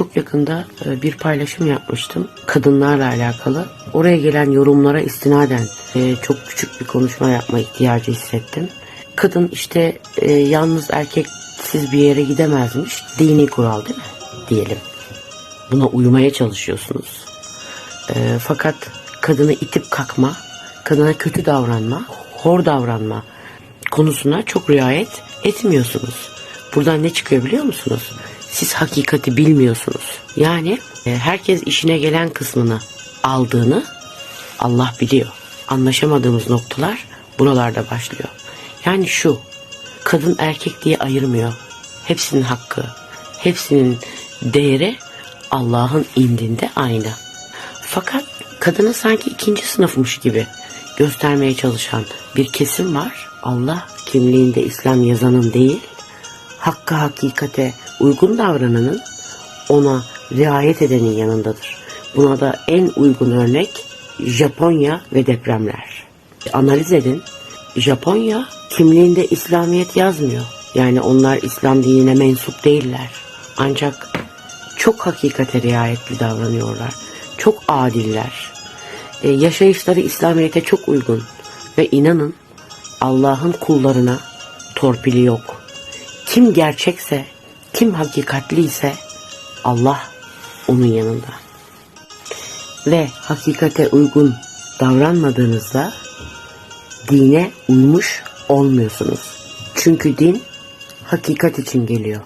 çok yakında e, bir paylaşım yapmıştım kadınlarla alakalı. Oraya gelen yorumlara istinaden e, çok küçük bir konuşma yapma ihtiyacı hissettim. Kadın işte e, yalnız erkeksiz bir yere gidemezmiş. Dini kural değil mi? Diyelim. Buna uymaya çalışıyorsunuz. Fakat kadını itip kakma, kadına kötü davranma, hor davranma konusuna çok riayet etmiyorsunuz. Buradan ne çıkıyor biliyor musunuz? Siz hakikati bilmiyorsunuz. Yani e, herkes işine gelen kısmını aldığını Allah biliyor. Anlaşamadığımız noktalar buralarda başlıyor. Yani şu, kadın erkek diye ayırmıyor. Hepsinin hakkı, hepsinin değeri Allah'ın indinde aynı. Fakat kadını sanki ikinci sınıfmış gibi göstermeye çalışan bir kesim var. Allah kimliğinde İslam yazanın değil, hakka hakikate uygun davrananın ona riayet edenin yanındadır. Buna da en uygun örnek Japonya ve depremler. Analiz edin. Japonya kimliğinde İslamiyet yazmıyor. Yani onlar İslam dinine mensup değiller. Ancak çok hakikate riayetli davranıyorlar. Çok adiller. Ee, yaşayışları İslamiyet'e çok uygun. Ve inanın Allah'ın kullarına torpili yok. Kim gerçekse, kim hakikatliyse Allah onun yanında. Ve hakikate uygun davranmadığınızda dine uymuş olmuyorsunuz. Çünkü din hakikat için geliyor.